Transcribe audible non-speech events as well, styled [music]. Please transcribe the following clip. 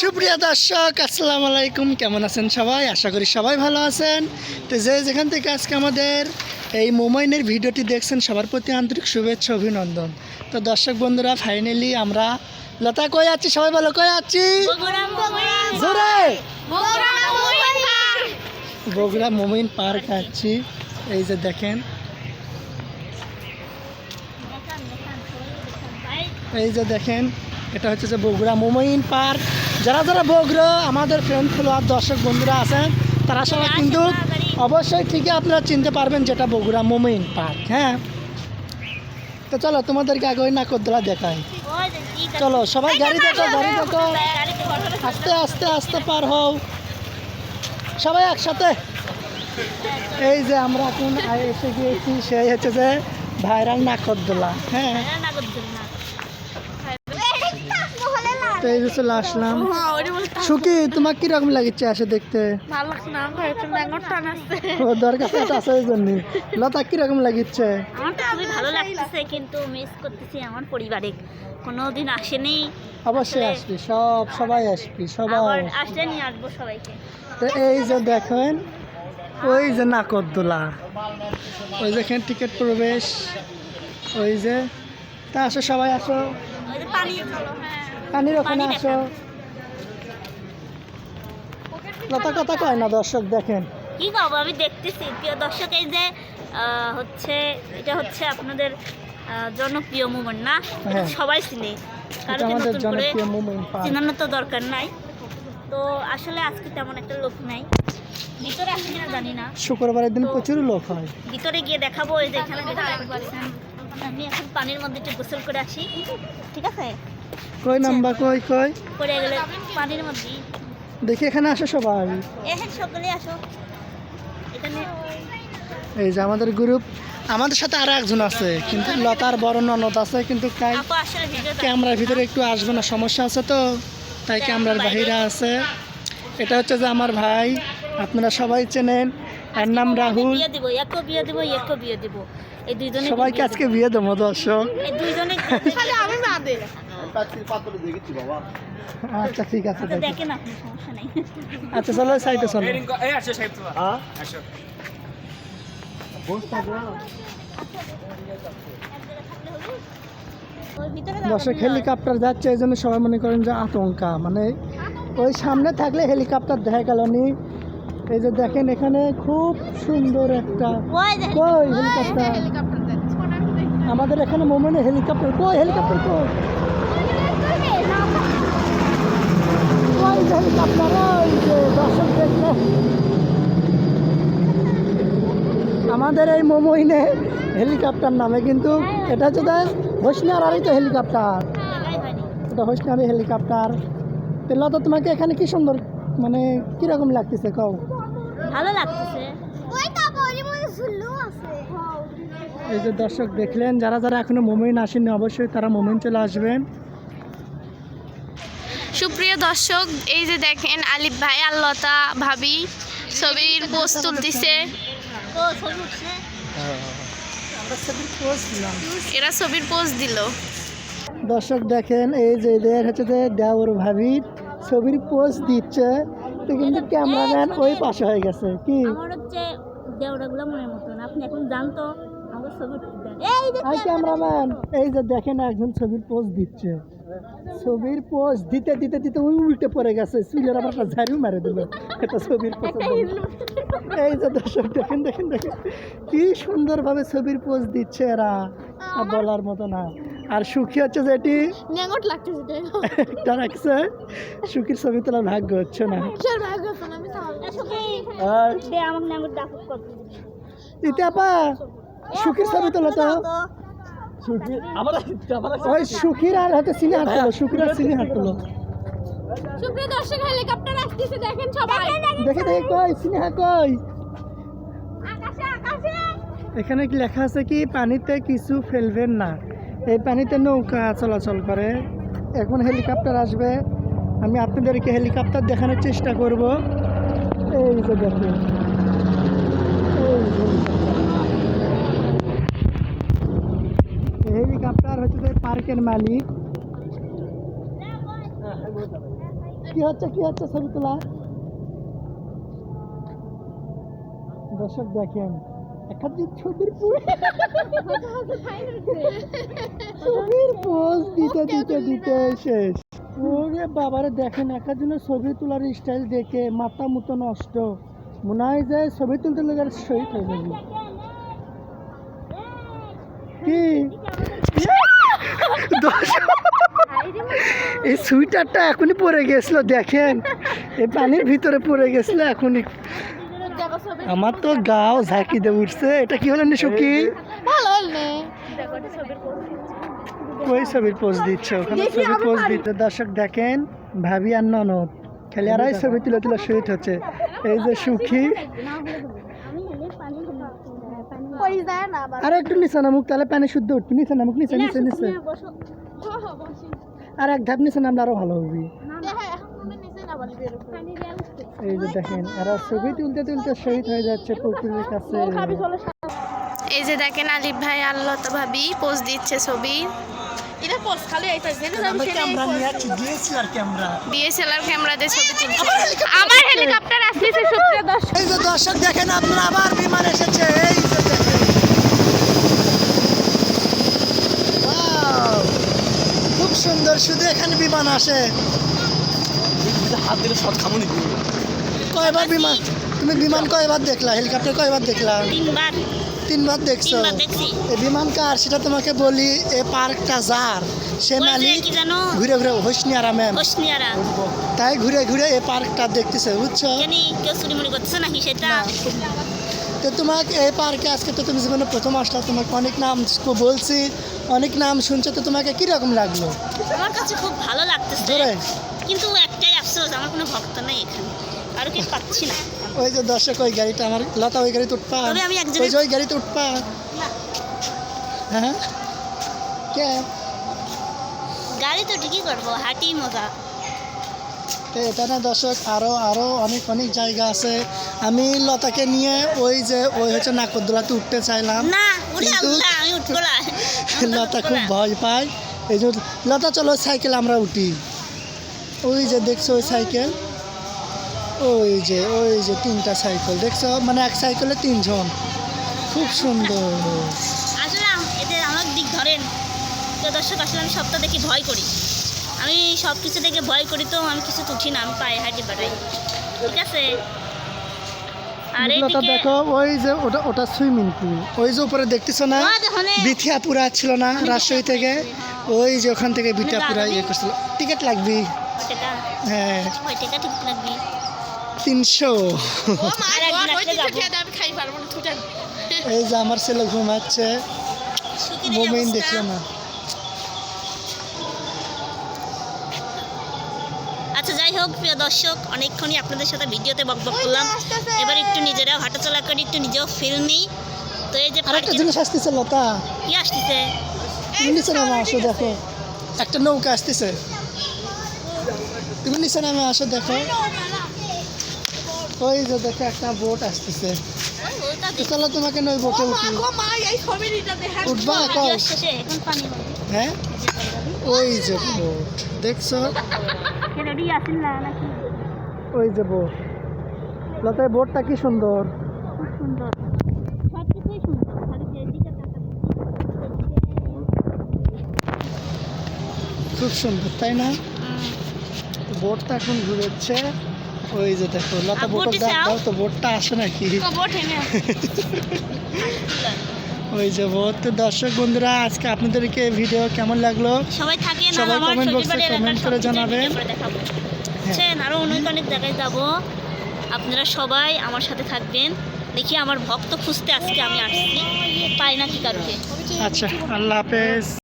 সুপ্রিয় দর্শক, আসসালামু আলাইকুম। কেমন আছেন সবাই? আশা করি সবাই ভালো আছেন। তো যে যেখান থেকে আজকে আমাদের এই মোমাইনের ভিডিওটি দেখছেন, সবার প্রতি আন্তরিক শুভেচ্ছা, অভিনন্দন। তো দর্শক বন্ধুরা ফাইনালি আমরা লতা কই আছি? সবাই ভালো কই আছি? বগুড়া মোমিন পার্ক আছি। এই যে দেখেন। এই যে দেখেন, এটা হচ্ছে যে বগুড়া মোমাইন পার্ক। যারা যারা বগুড়া আমাদের ফ্রেন্ড ফলোয়ার দর্শক বন্ধুরা আছেন তারা সবাই কিন্তু অবশ্যই ঠিকই আপনারা চিনতে পারবেন যেটা বগুড়া মোমাইন পার্ক হ্যাঁ? তো চলো তোমাদেরকে আগে ওই নাকরদোলা দেখাই। চলো সবাই গাড়ি দেখো গাড়ি দেখো। আস্তে আস্তে আস্তে পার হও। সবাই একসাথে। এই যে আমরা এখন এসে গিয়েছি সেই হচ্ছে যে ভাইরাল নাকরদোলা হ্যাঁ? তো এই যে চলে আসলাম। সুকি তোমার কীরকম লাগছে আসে দেখতে? ও দরকার আছে আছে ওই জন্য। লতা কীরকম লাগিচ্ছে আমার তো খুবই ভালো লাগতেছে কিন্তু মিস করতেছি আমার পরিবারে। কোনোদিন আসেনি অবশ্যই আসবি সব সবাই আসবি সবাই আসলে নিয়ে আসব সবাইকে। তো এই যে দেখেন ওই যে নাকরদোলা। ওই যেখানে টিকিট প্রবেশ ওই যে তা আসো সবাই আসো। পানি চলো হ্যাঁ। পানির ওখানে আসো লতা কথা কয় না দর্শক দেখেন। কি করব আমি দেখতেছি। প্রিয় দর্শক এই যে হচ্ছে এটা হচ্ছে আপনাদের জনপ্রিয় মুভমেন্ট না? হ্যাঁ। সবাই চিনে। এটা নতুন করে তো দরকার নাই। তো আসলে আজকে তেমন একটা লোক নাই। ভিতরে আসে কিনা জানি না। শুক্রবারের দিন প্রচুর লোক হয়। ভিতরে গিয়ে দেখাবো এই যে এখানে আমি এখন পানির মধ্যে একটু গোসল করে আসি। ঠিক আছে? কই নাম্বার কই কই? করে গেলে পানির মধ্যে। দেখি এখানে আসো সবাই। এখানে সকলে আসো। এখানে এই যে আমাদের গ্রুপ আমাদের সাথে আরও একজন আছে কিন্তু লতার বড় ননদ আছে কিন্তু ক্যামেরার ভিতরে একটু আসবে না সমস্যা আছে তো তাই ক্যামেরার বাহিরে আছে। এটা হচ্ছে যে আমার ভাই আপনারা সবাই চেনেন এর নাম রাহুল। বিয়ে দিব একো বিয়ে দিব একো বিয়ে দিব। এই দুইজনে সবাইকে আজকে বিয়ে দেবো দর্শক। দুইজনে আমি বাদে আচ্ছা ঠিক আছে দেখেন আপনি সমস্যা নাই। আচ্ছা চলো সাইডে চলো। এই আসো সাহেব তোমার। আসো। ওই ভিতরে দর্শক হেলিকপ্টার যাচ্ছে এই জন্য সবাই মনে করেন যে আতঙ্কা। মানে ওই সামনে থাকলে হেলিকপ্টার দেখা গেল নি। এই যে দেখেন এখানে খুব সুন্দর একটা ওই হেলিকপ্টার। আমাদের এখানে মোমেনে হেলিকপ্টার, কই হেলিকপ্টার কই? হেলিকপ্টার আমাদের এই মোমইনে হেলিকপ্টার নামে, কিন্তু এটা হচ্ছে হোসনিয়ারই তো হেলিকপ্টার। এটা হোসনিয়ারি হেলিকপ্টার। তো তোমাকে এখানে কি সুন্দর মানে কীরকম লাগতেছে কও? ভালো লাগতেছে। এই যে দর্শক দেখলেন যারা যারা এখনও মোমেন আসেনি অবশ্যই তারা মোমেন চলে আসবেন সুপ্রিয় দর্শক এই যে দেখেন আলিফ ভাই আর লতা ভাবি ছবির পোস্ট তুলতেছে। তো ছবি উঠছে এরা ছবির পোস্ট দিল। দর্শক দেখেন এই যে এদের হচ্ছে যে দেওর ভাবির ছবির পোস্ট দিচ্ছে। তো কিন্তু ক্যামেরাম্যান ওই পাশে হয়ে গেছে কি? আমার হচ্ছে দেওড়াগুলো মনের মতন। আপনি এখন জানতো ক্যামেরাম্যান এই যে দেখেন একজন ছবির পোস্ট দিচ্ছে। ছবির পোস্ট দিতে দিতে দিতে ওই উল্টে পড়ে গেছে। সুইলের আবার একটা ঝাড়ু মেরে দিল। এটা ছবির পোস্ট এই যে দর্শক দেখেন দেখেন দেখেন। কি সুন্দরভাবে ছবির পোস্ট দিচ্ছে এরা। আর বলার মতো না। আর সুখী হচ্ছে যে এটি লাগতেছে রাখছে সুখীর ছবি তোলার ভাগ্য হচ্ছে না। সুখী। আর দে আমাকে নাম ডাকুক কত। ইতাপা সুখীর ছবি তোলো তো। ওই সুখীর আর হাতে সিনে হাত তোলো সুখীর আর সিনে হাত তোলো। সুপ্রিয় দর্শক হেলিকপ্টার আসতেছে দেখেন সবাই। দেখে দেখে কই সিনেহা কই। আকাশে আকাশে। এখানে কি লেখা আছে কি পানিতে কিছু ফেলবেন না। এই পানিতে নৌকা চলাচল করে। এখন হেলিকপ্টার আসবে। আমি আপনাদেরকে হেলিকপ্টার দেখানোর চেষ্টা করব। এই যে দেখুন। এই হেলিকপ্টার হচ্ছে যে পার্কের মালিক। কি হচ্ছে কি হচ্ছে ছবি তোলা? দর্শক দেখেন ছবির ছবির দিতে বাবারে, দেখেন ছবি তোলার স্টাইল দেখে মাথা মতো নষ্ট। ছবি তুলতে লেগে শহীদ হয়ে যাবে। কি? এই সুইটারটা এখনই পরে গেছিল দেখেন। এই পানির ভিতরে পড়ে গেছিল এখনই। আমার তো গাও ঝাঁকি দিয়ে উঠছে। এটা কি হলো নিশুকি ওই ছবির পোজ দিচ্ছে? ওখানে ছবির পোজ দিচ্ছে দর্শক দেখেন ভাবি আর ননদ। খেলিয়ারাই ছবি তুলে তুলে শহীদ হচ্ছে। এই যে সুখী। আর একটু নিচে নামুক তাহলে পানি শুদ্ধ উঠবে। নিচে নামুক নিচে নিচে নিচে। আর এক ধাপ নিচে নামলে আরও ভালো হবে। এই যে দেখেন এরা ছবি তুলতে তুলতে শহীদ হয়ে যাচ্ছে পুকুরের কাছে। এই যে দেখেন আলিফ ভাই আল্লতা ভাবি পোজ দিচ্ছে ছবি। আমরা ক্যামেরা নিয়ে ডিএসএলআর ক্যামেরা দিয়ে ছবি তুলছে। আমার হেলিকপ্টার আসতেছে দর্শক। দর্শক দেখেন আপনার আবার বিমান এসেছে। এই যে দেখেন Wow! খুব সুন্দর শুধু এখানে বিমান আসে। হাত দিলে শট খামুনি কয়বার বিমান? তুমি বিমান কয়বার দেখলা? হেলিকপ্টার কয়বার দেখলা? তিনবার। তিনবার দেখছ? দেখছি। এই বিমান কার? সেটা তোমাকে বলি এই পার্কটা যার? সে মালিক ঘুরে ঘুরে হোসনি আর ম্যাম তাই ঘুরে ঘুরে এই পার্কটা দেখতেছে বুঝছ? করতেছে নাকি সেটা? তো তোমাকে এই পার্কে আজকে তো তুমি জীবনে প্রথম আসলা তোমাকে অনেক নাম বলছি অনেক নাম শুনছো তো তোমাকে কীরকম লাগল? আমার কাছে খুব ভালো লাগতেছে কিন্তু একটাই আফসোস আমার কোনো ভক্ত নেই এখানে আর কি পাচ্ছি না। ওই যে দর্শক ওই গাড়িটা আমার লতা ওই গাড়িতে উঠপা আমি একজনের- ওই যে ওই গাড়িতে উঠপা হ্যাঁ? কে? গাড়ি তো ঠিকই করব হাঁটি মজা। তো এটা না দর্শক আরও আরও অনেক অনেক জায়গা আছে। আমি লতাকে নিয়ে ওই যে ওই হচ্ছে নাকদোলাতে উঠতে চাইলাম। কিন্তু- [laughs] লতা খুব ভয় পায়। এই জন্য লতা চলো সাইকেল আমরা উঠি। ওই যে দেখছ ওই সাইকেল? ওই যে ওই যে তিনটা সাইকেল দেখছ? মানে এক সাইকেলে তিনজন। খুব সুন্দর। আসলে এদের আমার দিক ধরেন। তো দর্শক আসলে আমি সবটা দেখি ভয় করি। আমি সব কিছু দেখে ভয় করি তো আমি কিছু উঠি না আমি পায়ে হাঁটি বেড়াই। ঠিক আছে? আর দেখো ওই যে ওটা ওটা সুইমিং পুল ওই যে উপরে দেখতেছো না? বিথিয়াপুরা ছিল না রাজশাহী থেকে? ওই যে ওখান থেকে বিথিয়াপুরা ইয়ে করছিল। টিকিট লাগবে। হ্যাঁ। তিনশো। এই যে আমার ছেলে ঘুমাচ্ছে। মোমেন দেখল না। আচ্ছা যাই হোক প্রিয় দর্শক অনেকক্ষণই আপনাদের সাথে ভিডিওতে বকবক করলাম। এবার একটু নিজেরাও হাঁটাচলা করি একটু নিজেও ফিল নিই। তো এই যে আর একটা পার্কে জিনিস আসতেছে লতা। কি আসতেছে? তুমি নিচে নামে আসো দেখো। একটা নৌকা আসতেছে। তুমি নিচে নামে আসো দেখো। ওই যে দেখো একটা বোট আসতেছে। চলো তোমাকে নই বোটে উঠি। উঠবা হবে হ্যাঁ? ওই যে বোট দেখছ? রেডি আসিল না নাকি? ওই যে বোট। লতা এই বোটটা কি সুন্দর? খুব সুন্দর। সব কিছুই সুন্দর। খালি যেদিকে খুব সুন্দর তাই না? বোটটা এখন ঘুরেছে। ওই যে দেখো লতা বোট বোটে। দাও তো বোটটা আসে নাকি? ঠেনে [laughs] ওই যে তো দর্শক বন্ধুরা আজকে আপনাদেরকে ভিডিও কেমন লাগল? সবাই থাকেন সবাই কমেন্ট বক্সে comment করে জানাবেন। বুঝছেন আরও অনেক অনেক জায়গায় যাব। আপনারা সবাই আমার সাথে থাকবেন। দেখি আমার ভক্ত খুঁজতে আজকে আমি আসছি। পাই না কি কারণে আচ্ছা আল্লাহ হাফেজ।